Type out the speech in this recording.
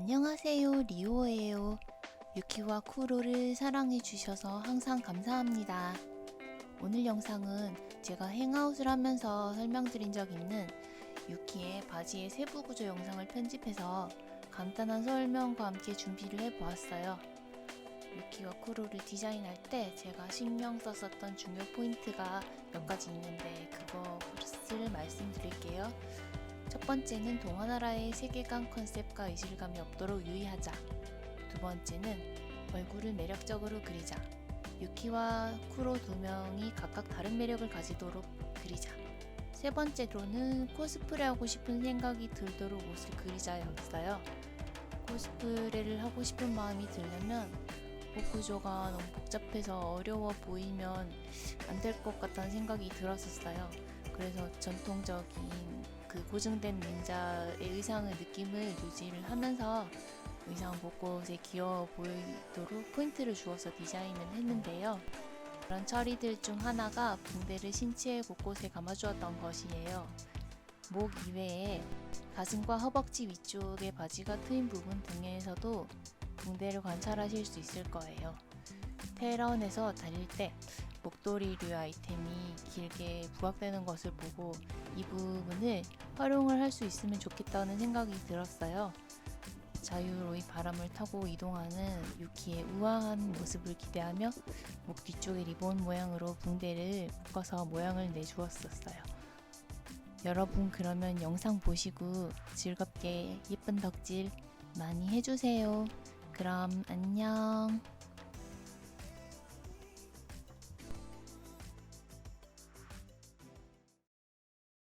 안녕하세요, 리오예요. 유키와 쿠로를 사랑해주셔서 항상 감사합니다. 오늘 영상은 제가 행아웃을 하면서 설명드린 적 있는 유키의 바지의 세부 구조 영상을 편집해서 간단한 설명과 함께 준비를 해보았어요. 유키와 쿠로를 디자인할 때 제가 신경 썼었던 중요 포인트가 몇 가지 있는데 그것을 말씀드릴게요. 첫 번째는 동화 나라의 세계관 컨셉과 이질감이 없도록 유의하자. 두 번째는 얼굴을 매력적으로 그리자. 유키와 쿠로 두 명이 각각 다른 매력을 가지도록 그리자. 세 번째로는 코스프레 하고 싶은 생각이 들도록 옷을 그리자였어요. 코스프레를 하고 싶은 마음이 들려면 옷 구조가 너무 복잡해서 어려워 보이면 안 될 것 같다는 생각이 들었었어요. 그래서 전통적인 그 고증된 닌자의 의상의 느낌을 유지를 하면서 의상 곳곳에 귀여워 보이도록 포인트를 주어서 디자인을 했는데요. 그런 처리들 중 하나가 붕대를 신체 곳곳에 감아주었던 것이에요. 목 이외에 가슴과 허벅지 위쪽의 바지가 트인 부분 등에서도 붕대를 관찰하실 수 있을 거예요. 테런에서 달릴 때 목도리류 아이템이 길게 부각되는 것을 보고 이 부분을 활용을 할 수 있으면 좋겠다는 생각이 들었어요. 자유로이 바람을 타고 이동하는 유키의 우아한 모습을 기대하며 목 뒤쪽에 리본 모양으로 붕대를 묶어서 모양을 내주었었어요. 여러분 그러면 영상 보시고 즐겁게 예쁜 덕질 많이 해주세요. 그럼 안녕.